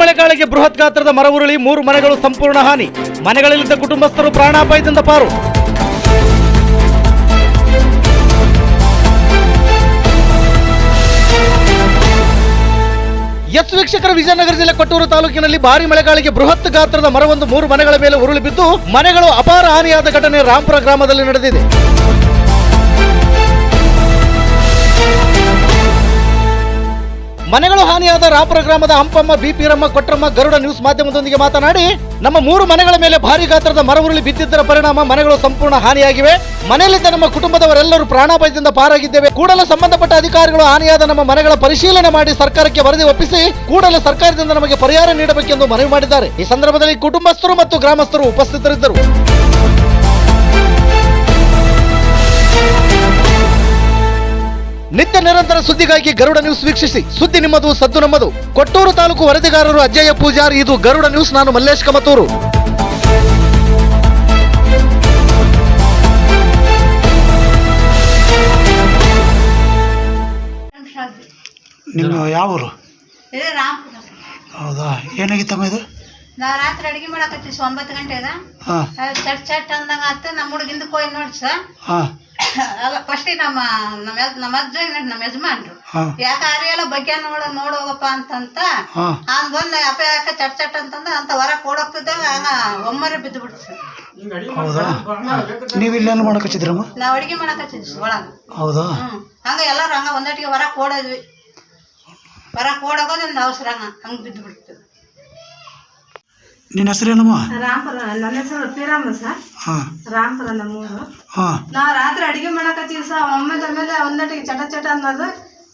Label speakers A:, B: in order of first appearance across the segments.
A: ಮಳೆಗಾಳಿಗೆ ಬೃಹತ್ ಗಾತ್ರದ ಮರ ಉರುಳಿ, ಮೂರು ಮನೆಗಳು ಸಂಪೂರ್ಣ ಹಾನಿ. ಮನೆಗಳಲ್ಲಿದ್ದ ಕುಟುಂಬಸ್ಥರು ಪ್ರಾಣಾಪಾಯದಿಂದ ಪಾರು. ಎಸ್ ವೀಕ್ಷಕರ ವಿಜಯನಗರ ಜಿಲ್ಲೆ ಕೊಟ್ಟೂರು ತಾಲೂಕಿನಲ್ಲಿ ಭಾರಿ ಮಳೆಗಾಳಿಗೆ ಬೃಹತ್ ಗಾತ್ರದ ಮರವೊಂದು ಮೂರು ಮನೆಗಳ ಮೇಲೆ ಉರುಳಿ ಬಿದ್ದು, ಮನೆಗಳು ಅಪಾರ ಹಾನಿಯಾದ ಘಟನೆ ರಾಂಪುರ ಗ್ರಾಮದಲ್ಲಿ ನಡೆದಿದೆ. ಮನೆಗಳು ಹಾನಿಯಾದ ರಾಪುರ ಗ್ರಾಮದ ಹಂಪಮ್ಮ, ಬಿಪಿರಮ್ಮ, ಕೊಟ್ರಮ್ಮ, ಗರುಡ ನ್ಯೂಸ್ ಮಾಧ್ಯಮದೊಂದಿಗೆ ಮಾತನಾಡಿ, ನಮ್ಮ ಮೂರು ಮನೆಗಳ ಮೇಲೆ ಭಾರಿ ಗಾತ್ರದ ಮರ ಬಿದ್ದಿದ್ದರ ಪರಿಣಾಮ ಮನೆಗಳು ಸಂಪೂರ್ಣ ಹಾನಿಯಾಗಿವೆ. ಮನೆಯಲ್ಲಿದ್ದ ನಮ್ಮ ಕುಟುಂಬದವರೆಲ್ಲರೂ ಪ್ರಾಣಾಪಾಯದಿಂದ ಪಾರಾಗಿದ್ದೇವೆ. ಕೂಡಲೇ ಸಂಬಂಧಪಟ್ಟ ಅಧಿಕಾರಿಗಳು ಹಾನಿಯಾದ ನಮ್ಮ ಮನೆಗಳ ಪರಿಶೀಲನೆ ಮಾಡಿ ಸರ್ಕಾರಕ್ಕೆ ವರದಿ ಒಪ್ಪಿಸಿ, ಕೂಡಲೇ ಸರ್ಕಾರದಿಂದ ನಮಗೆ ಪರಿಹಾರ ನೀಡಬೇಕೆಂದು ಮನವಿ ಮಾಡಿದ್ದಾರೆ. ಈ ಸಂದರ್ಭದಲ್ಲಿ ಕುಟುಂಬಸ್ಥರು ಮತ್ತು ಗ್ರಾಮಸ್ಥರು ಉಪಸ್ಥಿತರಿದ್ದರು. ನಿತ್ಯ ನಿರಂತರ ಸುದ್ದಿಗಾಗಿ ಗರುಡ ನ್ಯೂಸ್ ವೀಕ್ಷಿಸಿ. ಸುದ್ದಿ ನಿಮ್ಮದು ಸದ್ದು ನಮ್ಮದು. ಕೊಟ್ಟೂರು ತಾಲೂಕು ವರದಿಗಾರರು ಅಜ್ಜಯ್ಯ ಪೂಜಾರ್ ಇದು ಗರುಡ ನ್ಯೂಸ್. ನಾನು ಮಲ್ಲೇಶ್ ಕಮತೂರು.
B: ನಿಮ್ಮ ಯಾವ ಊರು
C: ಇದೇ ರಾಮ್ಪುರ.
B: ಹೌದಾ? ಏನಾಗಿತ್ತಮ್ಮ ಇದು?
C: ನಾ ರಾತ್ರಿ ಅಡಿಗೆ ಮಾಡಕತ್ತೀವಿ ಒಂಬತ್ತು ಗಂಟೆಗ.
B: ಹಾಂ.
C: ಚಟ್ ಚಟ್ ಅಂದಂಗ ಆತ ನಮ್ಮ ಹುಡುಗಿಂದ ಕೊಯ್ ನೋಡಿ ಸರ್
B: ಹಾಂ.
C: ಅಲ್ಲ ಫಸ್ಟ್ ನಮ್ಮ ನಮ್ಮ ಯಜ್- ನಮ್ಮ ಅಜ್ಜ ನಮ್ಮ ಯಜಮಾನ್ರು.
B: ಹಾಂ.
C: ಯಾಕ ಅರಿಯಲ್ಲ ಬಗ್ಗೆ ನೋಡ ನೋಡೋಗಪ್ಪ ಅಂತಂತ
B: ಹಾಂ.
C: ಹಂಗ ಬಂದ ಅಪ್ಪ ಯಾಕ ಚಟ್ ಚಟ್ ಅಂತಂದ ಅಂತ ಹೊರ ಕೊಡೋಗ್ತಿದ್ದಾಗ ಒಮ್ಮರೆ ಬಿದ್ದು ಬಿಡ್ತು.
B: ಹೌದಾ? ನೀವು ಇಲ್ಲೇನು ಮಾಡಕ್ಕೆ ಹಚ್ಚಿದ್ರಮ್ಮ
C: ನಾವ್ ಅಡಿಗೆ ಸರ್ ಒಳಗ.
B: ಹೌದಾ?
C: ಹ್ಮ್. ಹಂಗ ಎಲ್ಲಾರು ಹಂಗ ಒಂದಟ್ಟಿಗೆ ಹೊರ ಕೊಡೋದ್ವಿ. ಹೊರ ಕೊಡೋಗೋದು ಒಂದು ಅವಸರ ಹಂಗ ಹಂಗ ಬಿದ್ದು ಬಿಡ್ತು.
B: ನಿನ್ನ ಹೆಸರೇನಮ್ಮ
D: ರಾಮಪುರ ನನ್ನ ಹೆಸರು ಪೀರಮ್ಮ ಸರ್.
B: ಹಾಂ.
D: ರಾಮಪುರ ನಮ್ಮೂರು.
B: ಹಾಂ.
D: ನಾವು ರಾತ್ರಿ ಅಡಿಗೆ ಮಾಡಕತ್ತೀವಿ ಸರ್ ಒಮ್ಮೆದ ಮೇಲೆ ಒಂದಟಿಗೆ ಚಟ ಚಟ ಅನ್ನೋದು.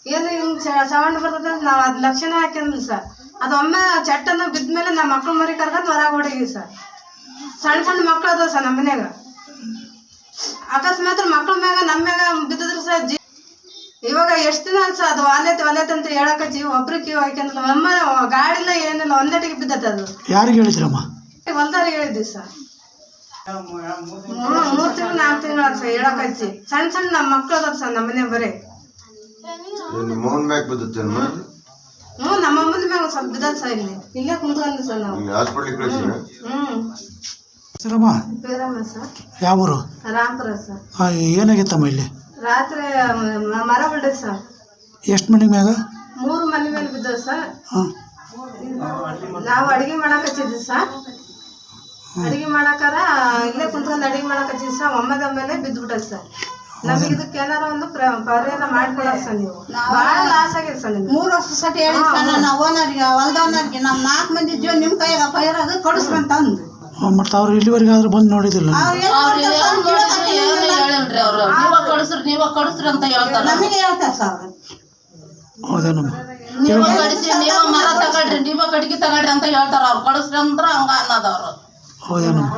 D: ಏನು ಹಿಂಗೆ ಸೌಂಡ್ ಬರ್ತದೆ ಅಂತ ನಾವು ಅದು ಲಕ್ಷಣ ಹಾಕಿದ್ವಿ ಸರ್. ಅದು ಒಮ್ಮೆ ಚಟ್ಟನ್ನು ಬಿದ್ಮೇಲೆ ನಮ್ಮ ಮಕ್ಳು ಮರಿ ಕರ್ಕೊಂಡು ಹೊರಗೆ ಹೊಡೀವಿ ಸರ್. ಸಣ್ಣ ಸಣ್ಣ ಮಕ್ಳು ಅದಾವ ಸರ್ ನಮ್ಮ ಮನ್ಯಾಗ. ಅಕಸ್ಮಾತ್ ಮಕ್ಳ ಮ್ಯಾಗ ನಮ್ಮ ಮ್ಯಾಗ ಬಿದ್ದಿದ್ರು ಸರ್ ಜಿ ಇವಾಗ ಎಷ್ಟು ದಿನ ಅನ್ಸ ಅದು ವಾಲೈತಿ ವಾಲೈತಿ ಅಂತ ಹೇಳಕ ಜೀವ ಒಬ್ರು ಕ್ಯೂ ಹಾಕ್ಯಂತ ನಮ್ಮ ಗಾಡಿಲ್ಲ ಏನಿಲ್ಲ ಒಂದಟಿಗೆ ಬಿದ್ದತ್ತೆ ಅದು.
B: ಯಾರಿಗೆ ಹೇಳಿದ್ರಮ್ಮ?
D: ಹೊಲ್ದಾರಿಗೆ ಹೇಳಿದ್ವಿ ಸರ್ ಮೂರು ಮೂರು ತಿಂಗಳು ನಾಲ್ಕು ತಿಂಗಳು ಸರ್ ಹೇಳಕ್ ಹಚ್ಚಿ ಸಣ್ಣ ಸಣ್ಣ ನಮ್ಮ ಮಕ್ಳು ಅದಾವ ಸರ್ ನಮ್ಮ ಮನೆ ಬರೀ.
E: ನಿಮ್ಮ ಮೌನ್ ಬ್ಯಾಗ್ ಬಿದ್ದುತ್ತೇನು
D: ಹ್ಞೂ ನಮ್ಮ ಅಮ್ಮನ ಮ್ಯಾಗ ಸ್ವಲ್ಪ ಬಿದ್ದದ ಸರ್ ಇಲ್ಲಿ. ಇಲ್ಲೇ ಕುಂತ್ಕೊಂಡು ಸರ್ ನಾವು.
E: ಹಾಸ್ಪಿಟ್ಲಿಗೆ ಕಳಿಸಿನ
D: ಹ್ಞೂ
B: ಹೆಸರಮ್ಮ?
D: ಪೇರಮ್ಮ ಸರ್
B: ಯಾವ ಊರು
D: ರಾಮಪುರ ಸರ್
B: ಏನಾಗಿತ್ತಮ್ಮ ಇಲ್ಲಿ?
D: ರಾತ್ರಿ ಮರ ಬಿಡ್ರಿ ಸರ್.
B: ಎಷ್ಟು ಮನೆ ಮ್ಯಾಗ?
D: ಮೂರು ಮನೆ ಮೇಲೆ ಬಿದ್ದದ ಸರ್.
B: ಹಾಂ.
D: ನಾವು ಅಡಿಗೆ ಮಾಡಕ್ ಹಚ್ಚಿದ್ವಿ ಸರ್. ಅಡುಗೆ ಮಾಡಕಾರ ಇಲ್ಲೇ ಕುಂತ್ಕೊಂಡು ಅಡಿಗೆ ಮಾಡಕ್ ಹಚ್ಚಿದ್ವಿ ಸರ್. ಒಮ್ಮದ ಮೇಲೆ ಬಿದ್ದುಬಿಟ್ಟದ ಸರ್. ನಮಗೆ ಇದಕ್ಕೆ ಏನಾರ ಒಂದು ಪ್ರ- ಪರಿಹಾರ ಮಾಡ್ಕೊಡಕ್ ಸರ್ ನೀವು. ಭಾಳ ಲಾಸ್ ಆಗಿದೆ ಸರ್ ನಿಮ್ಗೆ.
C: ಮೂರು ವರ್ಷ ಸತಿ ಹೇಳಿ ನನ್ನ ಓನರ್ಗೆ ಹೊಲ್ದವನರ್ಗೆ ನಮ್ಮ ನಾಲ್ಕು ಮಂದಿ ಜೀವ ನಿಮ್ಮ ಕೈಯಾಗ ಪೈರೋದು ಕೊಡಿಸ್ರಂತ ಅಂದು
B: ಮತ್ತು ಅವ್ರು ಇಲ್ಲಿವರೆಗೆ ಆದ್ರೂ ಬಂದು ನೋಡಿದಿಲ್ಲ
F: ನೀವ ಕಳಿಸ್ರಿ ನೀವ ಕಳಿಸ್ರಿ ಅಂತ ಹೇಳ್ತಾರೆ.
C: ನಮಗೆ ಹೇಳ್ತಾರೆ ಸರ್.
B: ಹೌದೇನಮ್ಮ
F: ನೀವ ಕಡಿಸಿ ನೀವ ಮರ ತಗೊಳ್ರಿ ನೀವ ಕಡ್ಗಿ ತಗೊಳ್ರಿ ಅಂತ ಹೇಳ್ತಾರ. ಅವ್ರು ಕಳಿಸ್ರಿ ಅಂದ್ರ ಹಂಗ ಅನ್ನೋದವ್ರು.
B: ಹೌದೇನಮ್ಮ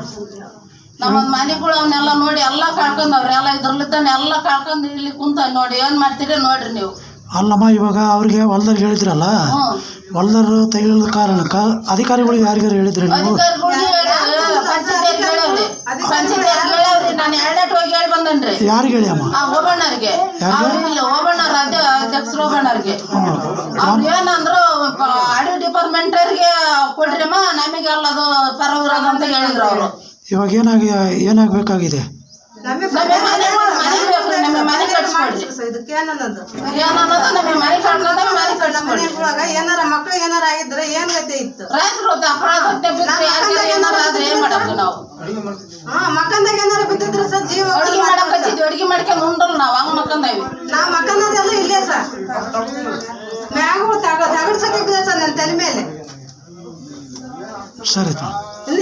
F: ನಮ್ಮ? ಮನೆಗಳು ಅವನ್ನೆಲ್ಲ ನೋಡಿ ಎಲ್ಲ ಕಳ್ಕೊಂಡವ್ರಿ ಎಲ್ಲ ಇದ್ರಲ್ಲಿದ್ದಾನೆ ಎಲ್ಲ ಕಳ್ಕೊಂಡ್ ಇಲ್ಲಿ ಕುಂತ ನೋಡಿ ಏನ್ ಮಾಡ್ತೀರಿ ನೋಡ್ರಿ ನೀವು.
B: ಅಲ್ಲಮ್ಮ ಇವಾಗ ಅವ್ರಿಗೆ ಹೊಲ್ದಲ್ಲಿ ಹೇಳಿದ್ರಲ್ಲ? ಹೊಲ್ದರು ಹೊಲ್ದಾರು ಕಾರಣಕ್ಕ ಅಧಿಕಾರಿಗಳಿಗೆ ಯಾರಿಗಾರು ಹೇಳಿದ್ರಿ ನೀವು?
F: ಪಂಚಾಯತ್ ಹೇಳವ್ರಿ ನಾನು ಎರಡೇಟ್ ಹೋಗಿ ಹೇಳಿ ಬಂದನ್ರಿ.
B: ಯಾರಿಗೆ ಹೇಳಿ ಅಮ್ಮ?
F: ಆ ಓಬಣ್ಣರಿಗೆ ಅವ್ರು ಇಲ್ಲ ಓಬಣ್ಣರ ಅದೇ ಅಧ್ಯಕ್ಷರು ಓಬಣ್ಣರಿಗೆ ಅವ್ರು ಏನಂದ್ರು ಆಡಿಯೋ ಕೊಡ್ರಿಮ್ಮ ಅದು ಅಂತ ಹೇಳಿದ್ರು ಅವರು.
B: ಇವಾಗ ಏನಾಗಿ ಏನಾಗಬೇಕಾಗಿದೆ?
D: ನಮಗೆ
F: ಮನೆ ಕಟ್ಸ್ಕೊಡ್ರಿ.
D: ಏನನ್ನೋದು?
F: ಏನನ್ನೋದು ನಮಗೆ ಮನೆ ಕಟ್ಕೊಂಡ್ರೆ ಕಟ್ಸ್ಕೊಡ್ರಿ
D: ಮನೆಯೊಳಗ ಏನಾರ ಮಕ್ಳು ಏನಾರ ಆಗಿದ್ರೆ ಏನ್ ಗತಿ ಇತ್ತು?
F: ರೈತರು ಅಪರಾಧ ಬಿದ್ರೆ ಯಾರಿಗೆ ಏನಾರ ಆದ್ರೆ ಏನ್ ಮಾಡಬೇಕು ನಾವು?
D: ಹಾ ಮಕ್ಕಂದಾಗ ಏನಾರ ಬಿದ್ದಿದ್ರೆ ಸರ್ ಜೀವ
F: ಅಡುಗೆ ಮಾಡಕ್ ಹಚ್ಚಿದ್ವಿ ಅಡಿಗೆ ಮಾಡ್ಕೊಂಡು ಉಂಡ್ರಲ್ಲ ನಾವು ಹಂಗ ಮಕ್ಕಂದವಿ
D: ನಾವ್ ಮಕ್ಕಂದದೆಲ್ಲ ಇಲ್ಲೇ ಸರ್. ಮ್ಯಾಗ ತಗ ತಗಡ್ ಸತಿ ಬಿದ್ದ ಸರ್ ನನ್ನ ತಲೆ ಮೇಲೆ.
B: ಸರಿ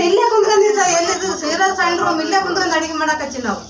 D: ಇಲ್ಲೇ ಕುಂತ್ಕೊಂಡಿ ಸರ್ ಎಲ್ಲಿದ್ದು ಸೀರಾ ಸಣ್ಣ ರೂಮ್ ಇಲ್ಲೇ ಕುಂತ್ಕೊಂಡು ಅಡಿಗೆ ಮಾಡಕ್ ಹಚ್ಚಿ ನಾವು.